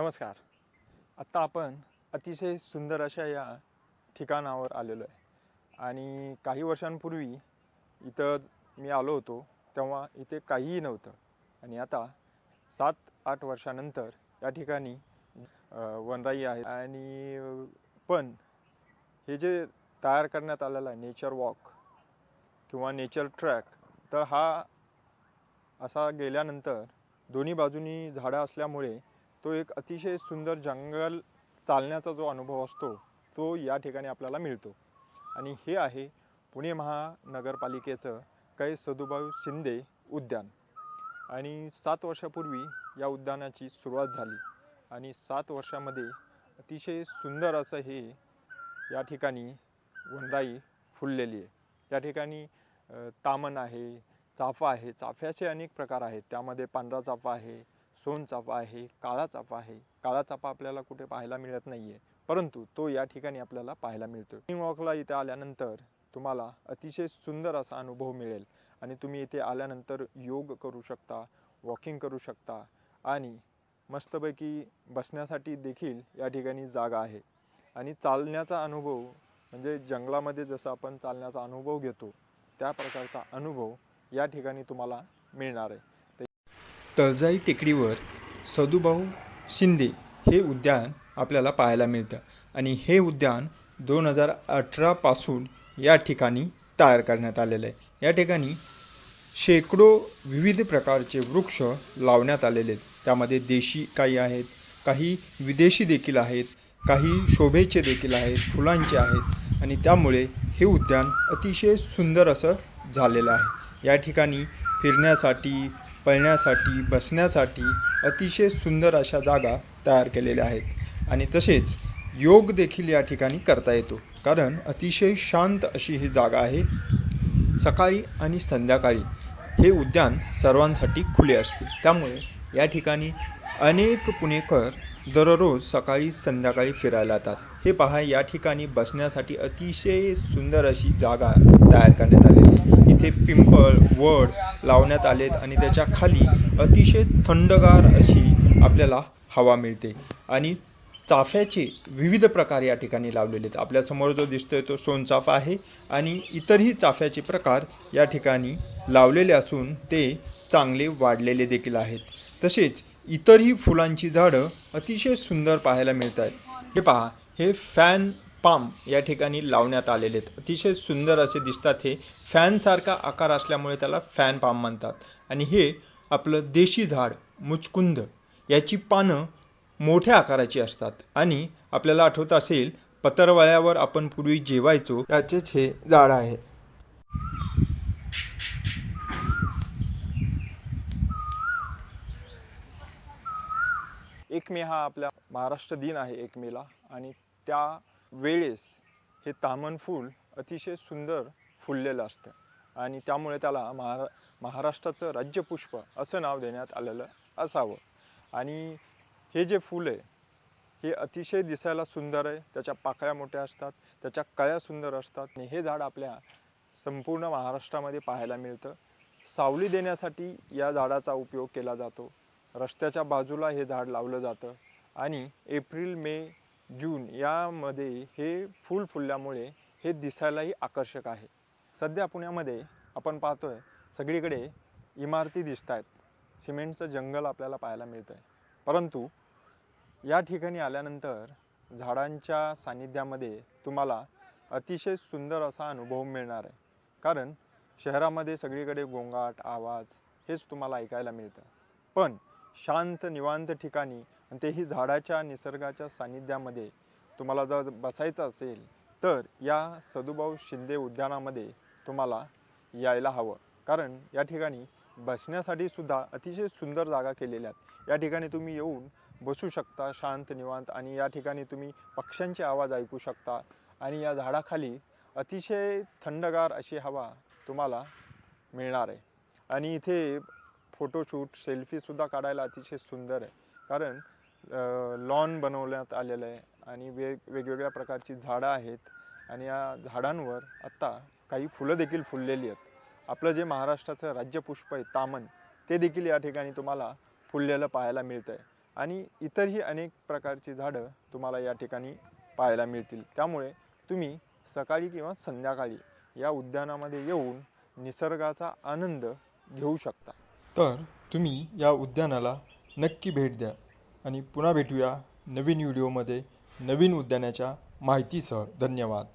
नमस्कार. आत्ता आपण अतिशय सुंदर अशा या ठिकाणावर आलेलो आहे. आणि काही वर्षांपूर्वी इथं मी आलो होतो तेव्हा इथे काहीही नव्हतं. आणि आता सात आठ वर्षानंतर या ठिकाणी वनराई आहे. आणि पण हे जे तयार करण्यात आलेलं आहे नेचर वॉक किंवा नेचर ट्रॅक तर हा असा गेल्यानंतर दोन्ही बाजूनी झाडं असल्यामुळे तो एक अतिशय सुंदर जंगल चालण्याचा जो अनुभव असतो तो या ठिकाणी आपल्याला मिळतो. आणि हे आहे पुणे महानगरपालिकेचं कै सदुभाऊ शिंदे उद्यान. आणि सात वर्षापूर्वी या उद्यानाची सुरुवात झाली. आणि सात वर्षामध्ये अतिशय सुंदर असं हे या ठिकाणी वनराई फुललेली आहे. या ठिकाणी तामन तामण आहे चाफा आहे. चाफ्याचे अनेक प्रकार आहेत. त्यामध्ये पांढरा चाफा आहे सोनचाफा आहे काळा चाफा आहे. काळा चाफा आपल्याला कुठे पाहायला मिळत नाही आहे परंतु तो या ठिकाणी आपल्याला पाहायला मिळतो मॉर्निंग वॉकला इथे आल्यानंतर तुम्हाला अतिशय सुंदर असा अनुभव मिळेल. आणि तुम्ही इथे आल्यानंतर योग करू शकता वॉकिंग करू शकता आणि मस्तपैकी बसण्यासाठी देखील या ठिकाणी जागा आहे. आणि चालण्याचा अनुभव म्हणजे जंगलामध्ये जसं आपण चालण्याचा अनुभव घेतो त्या प्रकारचा अनुभव या ठिकाणी तुम्हाला मिळणार आहे. तळजाई टेकडीवर सदुभाऊ शिंदे हे उद्यान आपल्याला पाहायला मिळतं. आणि हे उद्यान दोन हजार अठरापासून या ठिकाणी तयार करण्यात आलेलं आहे. या ठिकाणी शेकडो विविध प्रकारचे वृक्ष लावण्यात आलेले आहेत. त्यामध्ये देशी काही आहेत काही विदेशी देखील आहेत काही शोभेचे देखील आहेत फुलांचे आहेत. आणि त्यामुळे हे उद्यान अतिशय सुंदर असं झालेलं आहे. या ठिकाणी फिरण्यासाठी पळण्यासाठी बसण्यासाठी अतिशय सुंदर अशा जागा तयार केलेल्या आहेत. आणि तसेच योग देखील या ठिकाणी करता येतो. कारण अतिशय शांत अशी ही जागा आहे. सकाळी आणि संध्याकाळी हे उद्यान सर्वांसाठी खुले असते. त्यामुळे या ठिकाणी अनेक पुणेकर दररोज सकाळी संध्याकाळी फिरायला येतात हे पहा या ठिकाणी बसण्यासाठी अतिशय सुंदर अशी जागा तयार करण्यात आलेली आहे. इथे पिंपळ वड लावण्यात आलेत आणि त्याच्याखाली अतिशय थंडगार अशी आपल्याला हवा मिळते. आणि चाफ्याचे विविध प्रकार या ठिकाणी लावलेले आहेत. आपल्यासमोर जो दिसतोय तो सोनचाफा आहे आणि इतरही चाफ्याचे प्रकार या ठिकाणी लावलेले असून ते चांगले वाढलेले देखील आहेत. तसेच इतरही फुलांची झाडं अतिशय सुंदर पाहायला मिळत आहेत हे पहा हे फॅन पाम या ठिकाणी लावण्यात आलेले आहेत. अतिशय सुंदर असे दिसतात हे. फॅनसारखा आकार असल्यामुळे त्याला फॅन पाम म्हणतात. आणि हे आपलं देशी झाड मुचकुंद याची पानं मोठ्या आकाराची असतात. आणि आपल्याला आठवत असेल पतरवळ्यावर आपण पूर्वी जेवायचो. त्याचेच हे झाड आहे. एक मे हा आपल्या महाराष्ट्र दिन आहे एक मेला. आणि त्या वेळेस हे तामण फूल अतिशय सुंदर फुललेलं असतं. आणि त्यामुळे त्याला महारा महाराष्ट्राचं राज्यपुष्प असं नाव देण्यात आलेलं असावं. आणि हे जे फूल आहे हे अतिशय दिसायला सुंदर आहे. त्याच्या पाकळ्या मोठ्या असतात त्याच्या कळ्या सुंदर असतात. आणि हे झाड आपल्या संपूर्ण महाराष्ट्रामध्ये पाहायला मिळतं. सावली देण्यासाठी या झाडाचा उपयोग केला जातो. रस्त्याच्या बाजूला हे झाड लावलं जातं. आणि एप्रिल मे जून यामध्ये हे फूल फुलल्यामुळे हे दिसायलाही आकर्षक आहे. सध्या पुण्यामध्ये आपण पाहतो आहे सगळीकडे इमारती दिसत आहेत सिमेंटचं जंगल आपल्याला पाहायला मिळतं आहे परंतु या ठिकाणी आल्यानंतर झाडांच्या सान्निध्यामध्ये तुम्हाला अतिशय सुंदर असा अनुभव मिळणार आहे. कारण शहरामध्ये सगळीकडे गोंगाट आवाज हेच तुम्हाला ऐकायला मिळतं. पण शांत निवांत ठिकाणी आणि तेही झाडाच्या निसर्गाच्या सान्निध्यामध्ये तुम्हाला जर बसायचं असेल तर या सदुभाऊ शिंदे उद्यानामध्ये तुम्हाला यायला हवं. कारण या ठिकाणी बसण्यासाठी सुद्धा अतिशय सुंदर जागा केलेल्या आहेत. या ठिकाणी तुम्ही येऊन बसू शकता शांत निवांत आणि या ठिकाणी तुम्ही पक्ष्यांचे आवाज ऐकू शकता आणि या झाडाखाली अतिशय थंडगार अशी हवा तुम्हाला मिळणार आहे. आणि इथे फोटोशूट सेल्फीसुद्धा काढायला अतिशय सुंदर आहे. कारण लॉन बनवण्यात आलेलं आहे आणि वेग वेगवेगळ्या प्रकारची झाडं आहेत आणि या झाडांवर आत्ता काही फुलं देखील फुललेली आहेत. आपलं जे महाराष्ट्राचं राज्यपुष्प आहे तामन ते देखील या ठिकाणी तुम्हाला फुललेलं पाहायला मिळतं आहे आणि इतरही अनेक प्रकारची झाडं तुम्हाला या ठिकाणी पाहायला मिळतील. त्यामुळे तुम्ही सकाळी किंवा संध्याकाळी या उद्यानामध्ये येऊन निसर्गाचा आनंद घेऊ शकता. तर तुम्ही या उद्यानाला नक्की भेट द्या. आणि पुन्हा भेटूया नवीन व्हिडिओमध्ये नवीन उद्यानाच्या माहितीसह. धन्यवाद.